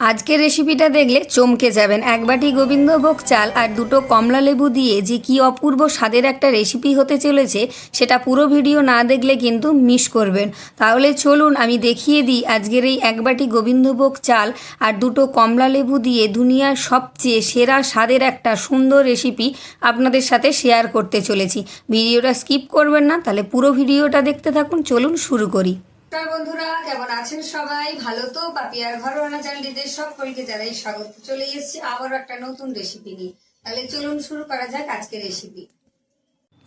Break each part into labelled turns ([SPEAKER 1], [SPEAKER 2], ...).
[SPEAKER 1] আজকের রেসিপিটা দেখলে চমকে যাবেন। এক বাটি গোবিন্দভোগ চাল আর দুটো কমলা লেবু দিয়ে যে কি অপূর্ব স্বাদের একটা রেসিপি হতে চলেছে, সেটা পুরো ভিডিও না দেখলে কিন্তু মিস করবেন। তাহলে চলুন আমি দেখিয়ে দিই আজকের এই এক বাটি গোবিন্দভোগ চাল আর দুটো কমলা লেবু দিয়ে দুনিয়ার সবচেয়ে সেরা স্বাদের একটা সুন্দর রেসিপি আপনাদের সাথে শেয়ার করতে চলেছি। ভিডিওটা স্কিপ করবেন না, তাহলে পুরো ভিডিওটা দেখতে থাকুন। চলুন শুরু করি। নমস্কার বন্ধুরা, কেমন আছেন সবাই? ভালো তো? পাপিয়ার ঘরোয়ানা চ্যানেলটিতে সকলকে জানাই স্বাগত। চলে এসেছি আবারও একটা নতুন রেসিপি নিয়ে। তাহলে চলুন শুরু করা যাক আজকের রেসিপি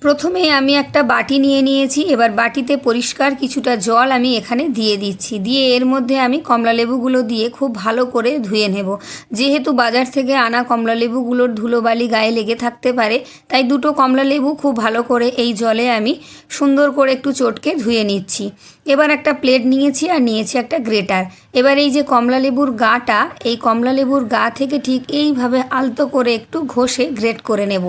[SPEAKER 1] প্রথমে আমি একটা বাটি নিয়ে নিয়েছি। এবার বাটিতে পরিষ্কার কিছুটা জল আমি এখানে দিয়ে দিচ্ছি। দিয়ে এর মধ্যে আমি কমলা লেবুগুলো দিয়ে খুব ভালো করে ধুয়ে নেব। যেহেতু বাজার থেকে আনা কমলা লেবুগুলোর ধুলোবালি গায়ে লেগে থাকতে পারে, তাই দুটো কমলা লেবু খুব ভালো করে এই জলে আমি সুন্দর করে একটু চটকে ধুয়ে নিচ্ছি। এবার একটা প্লেট নিয়েছি আর নিয়েছি একটা গ্রেটার এবার এই যে কমলা লেবুর গাটা, এই কমলা লেবুর গা থেকে ঠিক এইভাবে আলতো করে একটু ঘষে গ্রেট করে নেব।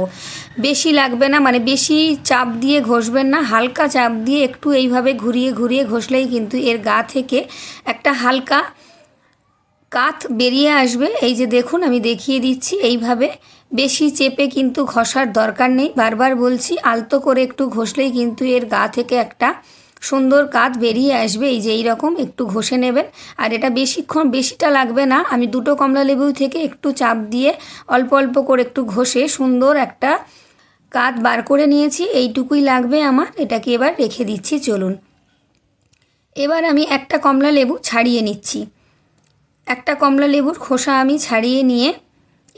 [SPEAKER 1] বেশি লাগবে না মানে বেশি চাপ দিয়ে ঘষবেন না, হালকা চাপ দিয়ে একটু এইভাবে ঘুরিয়ে ঘুরিয়ে ঘষলেই কিন্তু এর গা থেকে একটা হালকা কাত বেরিয়ে আসবে। এই যে দেখুন, আমি দেখিয়ে দিচ্ছি, এইভাবে বেশি চেপে কিন্তু ঘষার দরকার নেই। বারবার বলছি, আলতো করে একটু ঘষলেই কিন্তু এর গা থেকে একটা সুন্দর কাত বেরিয়ে আসবে, এই যে এই রকম একটু ঘষে নেবেন। আর এটা বেশিক্ষণ বেশিটা লাগবে না, আমি দুটো কমলা লেবু থেকে একটু চাপ দিয়ে অল্প অল্প করে একটু ঘষে সুন্দর একটা কাত বার করে নিয়েছি, এইটুকুই লাগবে আমার, এটাকে এবার রেখে দিচ্ছি, চলুন। এবার আমি একটা কমলা লেবু ছাড়িয়ে নিচ্ছি। একটা কমলা লেবুর খোসা আমি ছাড়িয়ে নিয়ে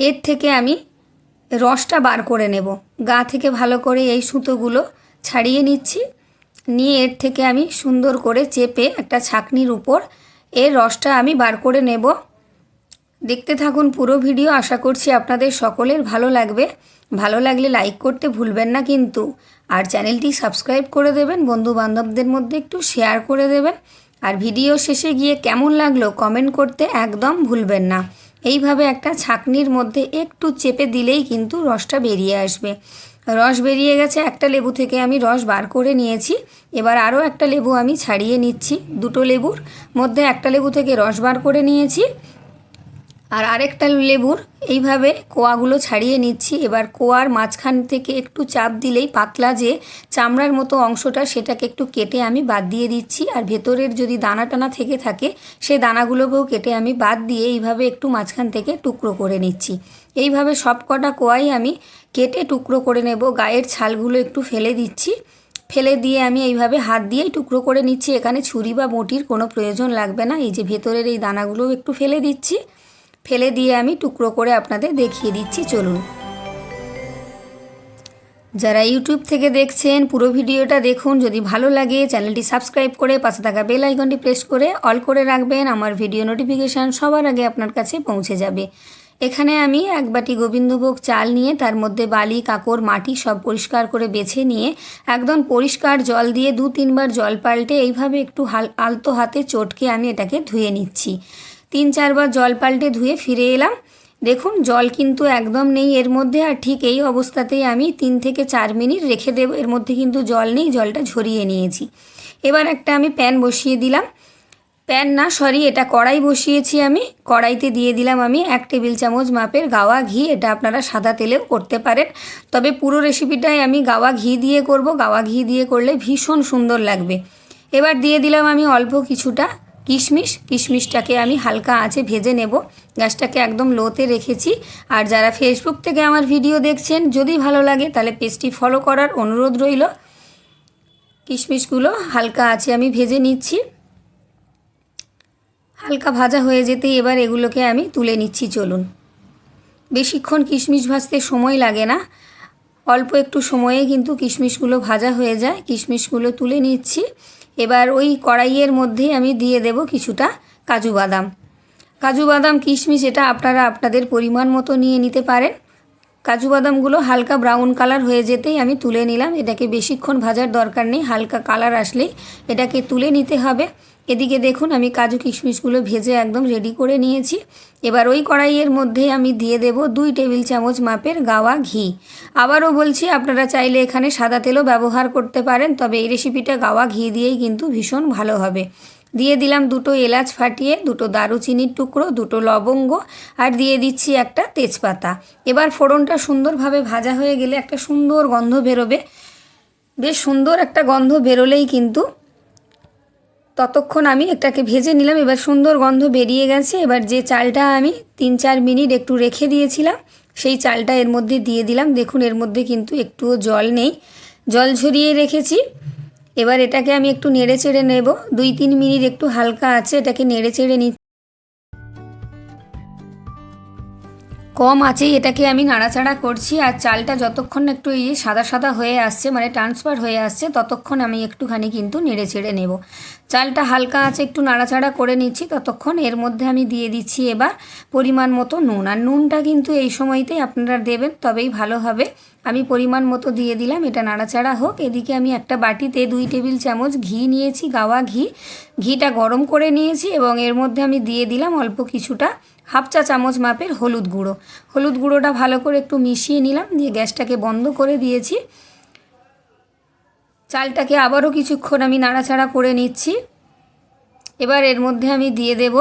[SPEAKER 1] এর থেকে আমি রসটা বার করে নেব। গা থেকে ভালো করে এই সুতোগুলো ছাড়িয়ে নিচ্ছি। নিয়ে এর থেকে আমি সুন্দর করে চেপে একটা ছাকনির উপর এর রসটা আমি বার করে নেব। দেখতে থাকুন পুরো ভিডিও, আশা করছি আপনাদের সকলের ভালো লাগবে। ভালো লাগলে লাইক করতে ভুলবেন না কিন্তু। আর চ্যানেলটি সাবস্ক্রাইব করে দেবেন বন্ধু বান্ধবদের মধ্যে একটু শেয়ার করে দেবেন। আর ভিডিও শেষে গিয়ে কেমন লাগল কমেন্ট করতে একদম ভুলবেন না। এইভাবে একটা ছাকনির মধ্যে একটু চেপে দিলেই কিন্তু রসটা বেরিয়ে আসবে। রস বেরিয়ে গেছে, একটা লেবু থেকে আমি রস বার করে নিয়েছি। এবার আরও একটা লেবু আমি ছাড়িয়ে নিচ্ছি, দুটো লেবুর মধ্যে একটা লেবু থেকে রস বার করে নিয়েছি। আর আরেকটা লেবুর এইভাবে কোয়াগুলো ছাড়িয়ে নিচ্ছি। এবার কোয়ার মাঝখান থেকে একটু চাপ দিলেই পাতলা যে চামড়ার মতো অংশটা সেটাকে একটু কেটে আমি বাদ দিয়ে দিচ্ছি। আর ভেতরের যদি দানা টানা থেকে থাকে সেই দানাগুলোকেও কেটে আমি বাদ দিয়ে এইভাবে একটু মাঝখান থেকে টুকরো করে নিচ্ছি। এইভাবে সব কটা কোয়াই আমি কেটে টুকরো করে নেব। গায়ের ছালগুলো একটু ফেলে দিচ্ছি। ফেলে দিয়ে আমি এইভাবে হাত দিয়েই টুকরো করে নিচ্ছি। এখানে ছুরি বা বটির কোনো প্রয়োজন লাগবে না। এই যে ভেতরের এই দানাগুলোও একটু ফেলে দিচ্ছি। ফেলে দিয়ে আমি টুকরো করে আপনাদের দেখিয়ে দিচ্ছি, চলুন। যারা ইউটিউব থেকে দেখছেন, পুরো ভিডিওটা দেখুন। যদি ভালো লাগে, চ্যানেলটি সাবস্ক্রাইব করে পাশে থাকা বেল আইকনটি প্রেস করে অল করে রাখবেন। আমার ভিডিও নোটিফিকেশান সবার আগে আপনার কাছে পৌঁছে যাবে। এখানে আমি এক বাটি গোবিন্দভোগ চাল নিয়ে, তার মধ্যে বালি, কাকর, মাটি সব পরিষ্কার করে বেছে নিয়ে, একদম পরিষ্কার জল দিয়ে দু তিনবার জল পাল্টে এইভাবে একটু হাল আলতো হাতে চটকে আমি এটাকে ধুয়ে নিচ্ছি। তিন চারবার জল পাল্টে ধুয়ে ফিরে এলাম। দেখুন, জল কিন্তু একদম নেই এর মধ্যে, আর ঠিক এই অবস্থাতেই আমি তিন থেকে চার মিনিট রেখে দেবো। এর মধ্যে কিন্তু জল নেই, জলটা ঝরিয়ে নিয়েছি। এবার একটা আমি প্যান বসিয়ে দিলাম। প্যান না, সরি, এটা কড়াই বসিয়েছি আমি। কড়াইতে দিয়ে দিলাম আমি এক টেবিল চামচ মাপের গাওয়া ঘি। এটা আপনারা সাদা তেলেও করতে পারেন। তবে পুরো রেসিপিটাই আমি গাওয়া ঘি দিয়ে করব। গাওয়া ঘি দিয়ে করলে ভীষণ সুন্দর লাগবে। এবার দিয়ে দিলাম আমি অল্প কিছুটা কিশমিশ, কিশমিশটাকে আমি হালকা আঁচে ভেজে নেব। গ্যাসটাকে একদম লোতে রেখেছি। আর যারা ফেসবুক থেকে আমার ভিডিও দেখছেন, যদি ভালো লাগে তাহলে পেজটি ফলো করার অনুরোধ রইল। কিশমিশগুলো হালকা আছে আমি ভেজে নিচ্ছি। হালকা ভাজা হয়ে যেতে এবার এগুলোকে আমি তুলে নিচ্ছি, চলুন। বেশিক্ষণ কিশমিশ ভাজতে সময় লাগে না। অল্প একটু সময়ে কিন্তু কিশমিশগুলো ভাজা হয়ে যায়। কিশমিশগুলো তুলে নিচ্ছি। এবার ওই কড়াইয়ের মধ্যেই আমি দিয়ে দেব কিছুটা কাজু বাদাম। কাজু বাদাম, কিশমিশ, এটা আপনারা আপনাদের পরিমাণ মতো নিয়ে নিতে পারেন। কাজু বাদামগুলো হালকা ব্রাউন কালার হয়ে যেতেই আমি তুলে নিলাম। এটাকে বেশিক্ষণ ভাজার দরকার নেই, হালকা কালার আসলেই এটাকে তুলে নিতে হবে। এদিকে দেখুন, আমি কাজু কিশমিশগুলো ভেজে একদম রেডি করে নিয়েছি। এবার ওই কড়াইয়ের মধ্যে আমি দিয়ে দেব দুই টেবিল চামচ মাপের গাওয়া ঘি। আবারও বলছি, আপনারা চাইলে এখানে সাদা তেলও ব্যবহার করতে পারেন, তবে এই রেসিপিটা গাওয়া ঘি দিয়েই কিন্তু ভীষণ ভালো হবে। দিয়ে দিলাম দুটো এলাচ ফাটিয়ে, দুটো দারুচিনির টুকরো, দুটো লবঙ্গ, আর দিয়ে দিচ্ছি একটা তেজপাতা। এবার ফোড়নটা সুন্দরভাবে ভাজা হয়ে গেলে একটা সুন্দর গন্ধ বেরোবে। বেশ সুন্দর একটা গন্ধ বেরোলেই কিন্তু ততক্ষণ আমি এটাকে ভেজে নিলাম। এবার সুন্দর গন্ধ বেরিয়ে গেছে। এবার যে চালটা আমি তিন চার মিনিট একটু রেখে দিয়েছিলাম, সেই চালটা এর মধ্যে দিয়ে দিলাম। দেখুন, এর মধ্যে কিন্তু একটুও জল নেই। জল ঝরিয়ে রেখেছি। এবার এটাকে আমি একটু নেড়ে চেড়ে নেব। দুই তিন মিনিট একটু হালকা আছে, এটাকে নেড়ে চেড়ে নিচ্ছি। কম আছেই, এটাকে আমি নাড়াচাড়া করছি আর চালটা যতক্ষণ একটু এই সাদা সাদা হয়ে আসছে মানে ট্রান্সফার হয়ে আসছে, ততক্ষণ আমি একটুখানি কিন্তু নেড়ে ছেড়ে নেব। চালটা হালকা আছে, একটু নাড়াচাড়া করে নিচ্ছি, ততক্ষণ এর মধ্যে আমি দিয়ে দিচ্ছি এবার পরিমাণ মতো নুন। আর নুনটা কিন্তু এই সময়তেই আপনারা দেবেন, তবেই ভালো হবে। আমি পরিমাণ মতো দিয়ে দিলাম, এটা নাড়াচাড়া হোক। এদিকে আমি একটা বাটিতে দুই টেবিল চামচ ঘি নিয়েছি, গাওয়া ঘি। ঘিটা গরম করে নিয়েছি এবং এর মধ্যে আমি দিয়ে দিলাম অল্প কিছুটা হাফ চা চামচ মাপের হলুদ গুঁড়ো। হলুদ গুঁড়োটা ভালো করে একটু মিশিয়ে নিলাম, দিয়ে গ্যাসটাকে বন্ধ করে দিয়েছি। চালটাকে আবারও কিছুক্ষণ আমি নাড়াচাড়া করে নিচ্ছি। এবার এর মধ্যে আমি দিয়ে দেব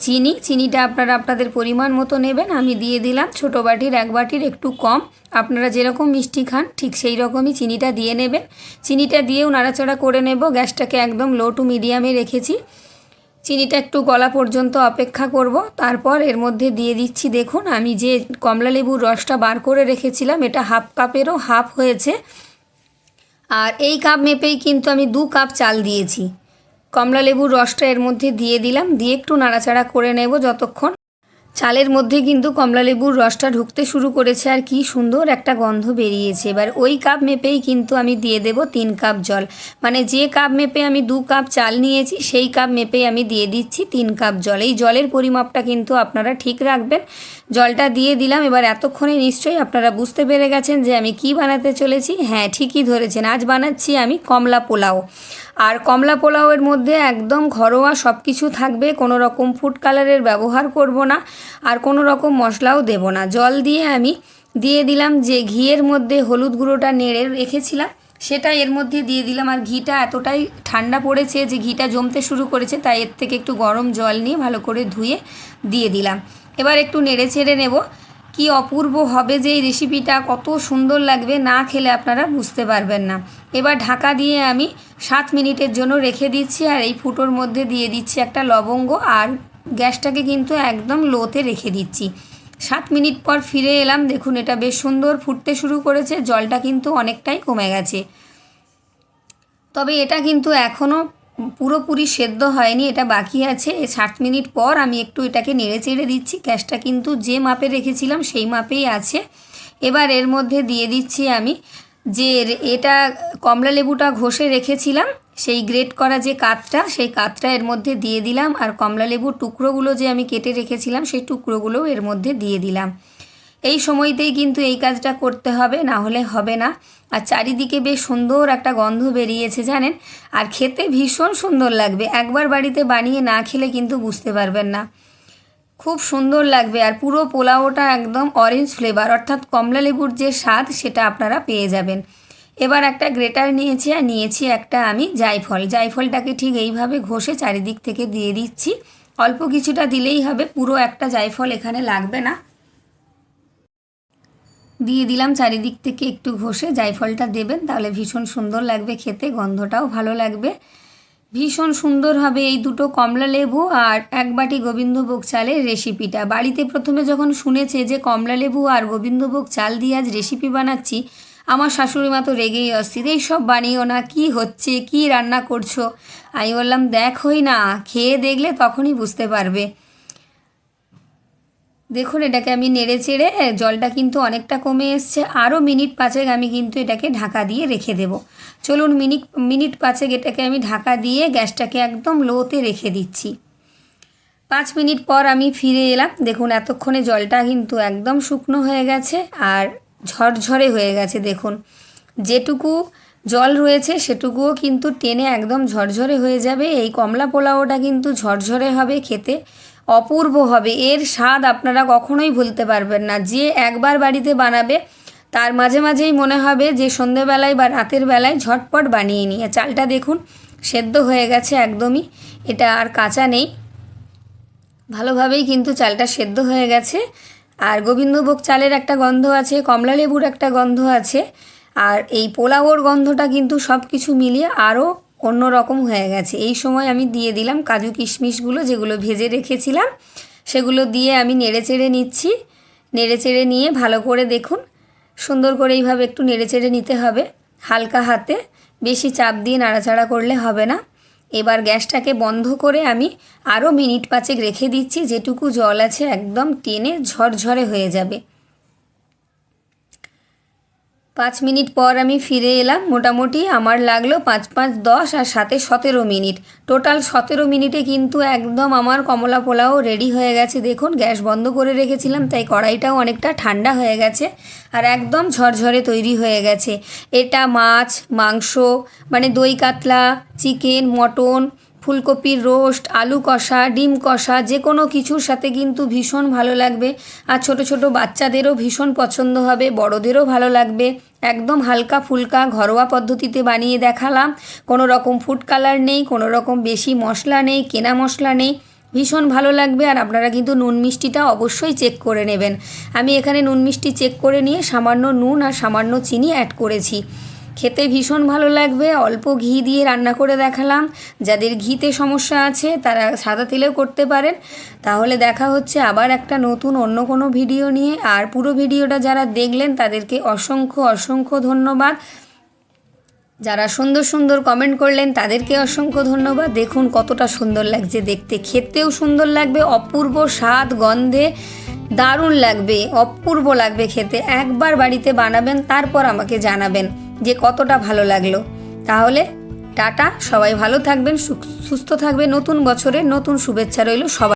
[SPEAKER 1] চিনি, চিনিটা আপনারা আপনাদের পরিমাণ মতো নেবেন। আমি দিয়ে দিলাম ছোটো বাটির, এক বাটির একটু কম। আপনারা যেরকম মিষ্টি খান, ঠিক সেই রকমই চিনিটা দিয়ে নেবেন। চিনিটা দিয়েও নাড়াচাড়া করে নেব। গ্যাসটাকে একদম লো টু মিডিয়ামে রেখেছি। চিনিটা একটু গলা পর্যন্ত অপেক্ষা করব। তারপর এর মধ্যে দিয়ে দিচ্ছি, দেখুন, আমি যে কমলা লেবুর রসটা বার করে রেখেছিলাম, এটা হাফ কাপেরও হাফ হয়েছে। আর এই কাপ মেপেই কিন্তু আমি দু কাপ চাল দিয়েছি। কমলা লেবুর রসটা এর মধ্যে দিয়ে দিলাম, দিয়ে একটু নাড়াচাড়া করে নেব যতক্ষণ। চালের মধ্যে কিন্তু কমলালেবুর রসটা ঢুকতে শুরু করেছে আর কি সুন্দর একটা গন্ধ বেরিয়েছে। এবার ওই কাপ মেপেই কিন্তু আমি দিয়ে দেব তিন কাপ জল। মানে যে কাপ মেপে আমি দু কাপ চাল নিয়েছি, সেই কাপ মেপেই আমি দিয়ে দিচ্ছি তিন কাপ জল। এই জলের পরিমাপটা কিন্তু আপনারা ঠিক রাখবেন। জলটা দিয়ে দিলাম, এবার এতক্ষণে নিশ্চয়ই আপনারা বুঝতে পেরে গেছেন যে আমি কি বানাতে চলেছি। হ্যাঁ ঠিকই ধরেছেন, আজ বানাচ্ছি আমি কমলা পোলাও। আর কমলা পোলাওয়ের মধ্যে একদম ঘরোয়া সব কিছু থাকবে, কোনো রকম ফুড কালারের ব্যবহার করব না, আর কোনো রকম মশলাও দেব না। জল দিয়ে আমি দিয়ে দিলাম যে ঘিয়ের মধ্যে হলুদ গুঁড়োটা নেড়ে রেখেছিলাম সেটা এর মধ্যে দিয়ে দিলাম। আর ঘিটা এতটাই ঠান্ডা পড়েছে যে ঘিটা জমতে শুরু করেছে, তাই এর থেকে একটু গরম জল নিয়ে ভালো করে ধুয়ে দিয়ে দিলাম। এবার একটু নেড়ে ছেড়ে নেব। কি অপূর্ব হবে যে এই রেসিপিটা কত সুন্দর লাগবে, না খেলে আপনারা বুঝতে পারবেন না। এবার ঢাকা দিয়ে আমি সাত মিনিটের জন্য রেখে দিচ্ছি আর এই ফুটোর মধ্যে দিয়ে দিচ্ছি একটা লবঙ্গ। আর গ্যাসটাকে কিন্তু একদম লোতে রেখে দিচ্ছি। সাত মিনিট পর ফিরে এলাম। দেখুন, এটা বেশ সুন্দর ফুটতে শুরু করেছে, জলটা কিন্তু অনেকটাই কমে গেছে। তবে এটা কিন্তু এখনও পুরোপুরি সেদ্ধ হয়নি, এটা বাকি আছে। ষাট মিনিট পর আমি একটু এটাকে নেড়ে চেড়ে দিচ্ছি। গ্যাসটা কিন্তু যে মাপে রেখেছিলাম সেই মাপেই আছে। এবার এর মধ্যে দিয়ে দিচ্ছি আমি যে এটা কমলা লেবুটা ঘষে রেখেছিলাম। সেই গ্রেট করা যে কাতটা, সেই কাতটা এর মধ্যে দিয়ে দিলাম। আর কমলা লেবুর টুকরোগুলো যে আমি কেটে রেখেছিলাম, সেই টুকরোগুলোও এর মধ্যে দিয়ে দিলাম। এই সময়তেই কিন্তু এই কাজটা করতে হবে, না হলে হবে না। আর চারিদিকে বেশ সুন্দর একটা গন্ধ বেরিয়েছে, জানেন? আর খেতে ভীষণ সুন্দর লাগবে। একবার বাড়িতে বানিয়ে না খেলে কিন্তু বুঝতে পারবেন না। খুব সুন্দর লাগবে। আর পুরো পোলাওটা একদম অরেঞ্জ ফ্লেভার অর্থাৎ কমলা লেবুর যে স্বাদ, সেটা আপনারা পেয়ে যাবেন। এবার একটা গ্রেটার নিয়েছি আর নিয়েছি একটা আমি জায়ফল। জায়ফলটাকে ঠিক এইভাবে ঘষে চারিদিক থেকে দিয়ে দিচ্ছি। অল্প কিছুটা দিলেই হবে, পুরো একটা জায়ফল এখানে লাগবে না। দিয়ে দিলাম চারিদিক থেকে একটু ঘষে, জায়ফলটা দেবেন, তাহলে ভীষণ সুন্দর লাগবে খেতে, গন্ধটাও ভালো লাগবে। ভীষণ সুন্দর হবে এই দুটো কমলা লেবু আর এক বাটি গোবিন্দভোগ চালের রেসিপিটা। বাড়িতে প্রথমে যখন শুনেছে যে কমলা লেবু আর গোবিন্দভোগ চাল দিয়ে আজ রেসিপি বানাচ্ছি আমার শাশুড়ি মা তো রেগেই অস্থির, এই সব বানিও না, কি হচ্ছে, কি রান্না করছ? আমি বললাম, দেখোই না, খেয়ে দেখলে তখনই বুঝতে পারবে। দেখুন, এটাকে আমি নেড়ে চেড়ে জলটা কিন্তু অনেকটা কমে এসছে। আরও মিনিট পাঁচেক আমি কিন্তু এটাকে ঢাকা দিয়ে রেখে দেব। চলুন, মিনিট মিনিট পাঁচেক এটাকে আমি ঢাকা দিয়ে গ্যাসটাকে একদম লোতে রেখে দিচ্ছি। পাঁচ মিনিট পর আমি ফিরে এলাম। দেখুন, এতক্ষণে জলটা কিন্তু একদম শুকনো হয়ে গেছে। আর ঝরঝরে হয়ে গেছে, দেখুন। যেটুকু জল রয়েছে, সেটুকুও কিন্তু টেনে একদম ঝরঝরে হয়ে যাবে। এই কমলা পোলাওটা কিন্তু ঝরঝরে হবে খেতে, অপূর্ব হবে। এর স্বাদ আপনারা কখনোই ভুলতে পারবেন না। যে একবার বাড়িতে বানাবে, তার মাঝে মাঝেই মনে হবে যে সন্ধেবেলায় বা রাতের বেলায় ঝটপট বানিয়ে নিয়ে। চালটা দেখুন, সেদ্ধ হয়ে গেছে একদমই, এটা আর কাঁচা নেই। ভালোভাবেই কিন্তু চালটা সেদ্ধ হয়ে গেছে। আর গোবিন্দভোগ চালের একটা গন্ধ আছে, কমলা লেবুর একটা গন্ধ আছে, আর এই পোলাওর গন্ধটা কিন্তু সব কিছু মিলিয়ে আরও অন্য রকম হয়ে গেছে। এই সময় আমি দিয়ে দিলাম কাজু কিশমিশগুলো যেগুলো ভেজে রেখেছিলাম, সেগুলো দিয়ে আমি নেড়ে চেড়ে নিচ্ছি। নেড়ে চেড়ে নিয়ে ভালো করে দেখুন, সুন্দর করে এইভাবে একটু নেড়ে চেড়ে নিতে হবে হালকা হাতে, বেশি চাপ দিয়ে নাড়াচাড়া করলে হবে না। এবার গ্যাসটাকে বন্ধ করে আমি আরও মিনিট পাঁচেক রেখে দিচ্ছি, যেটুকু জল আছে একদম টেনে ঝরঝরে হয়ে যাবে। পাঁচ মিনিট পর আমি ফিরে এলাম। মোটামুটি আমার লাগল পাঁচ পাঁচ, দশ আর সাথে সতেরো মিনিট। টোটাল সতেরো মিনিটে কিন্তু একদম আমার কমলা পোলাও রেডি হয়ে গেছে। দেখুন, গ্যাস বন্ধ করে রেখেছিলাম, তাই কড়াইটাও অনেকটা ঠান্ডা হয়ে গেছে আর একদম ঝরঝরে তৈরি হয়ে গেছে। এটা মাছ, মাংস মানে দই কাতলা, চিকেন, মটন ফুলকপির রোস্ট, আলু কষা, ডিম কষা, যে কোনো কিছুর সাথে কিন্তু ভীষণ ভালো লাগবে। আর ছোট ছোট বাচ্চাদেরও ভীষণ পছন্দ হবে, বড়দেরও ভালো লাগবে। একদম হালকা ফুলকা ঘরোয়া পদ্ধতিতে বানিয়ে দেখালাম। কোনো রকম ফুড কালার নেই, কোনো রকম বেশি মশলা নেই, কেনা মশলা নেই। ভীষণ ভালো লাগবে আর আপনারা কিন্তু নুন মিষ্টিটা অবশ্যই চেক করে নেবেন। আমি এখানে নুন মিষ্টি চেক করে নিয়ে সামান্য নুন আর সামান্য চিনি অ্যাড করেছি। খেতে ভীষণ ভালো লাগবে। অল্প ঘি দিয়ে রান্না করে দেখালাম। যাদের ঘিতে সমস্যা আছে, তারা সাদা তেলেও করতে পারেন। তাহলে দেখা হচ্ছে আবার একটা নতুন অন্য কোনো ভিডিও নিয়ে। আর পুরো ভিডিওটা যারা দেখলেন, তাদেরকে অসংখ্য অসংখ্য ধন্যবাদ। যারা সুন্দর সুন্দর কমেন্ট করলেন, তাদেরকে অসংখ্য ধন্যবাদ। দেখুন কতটা সুন্দর লাগছে দেখতে। খেতেও সুন্দর লাগবে, অপূর্ব স্বাদ, গন্ধে দারুণ লাগবে, অপূর্ব লাগবে খেতে। একবার বাড়িতে বানাবেন, তারপর আমাকে জানাবেন। যে কতটা ভালো লাগল। তাহলে টাটা, সবাই ভালো থাকবেন সুস্থ থাকবে নতুন বছরে নতুন শুভেচ্ছা রইল সবাই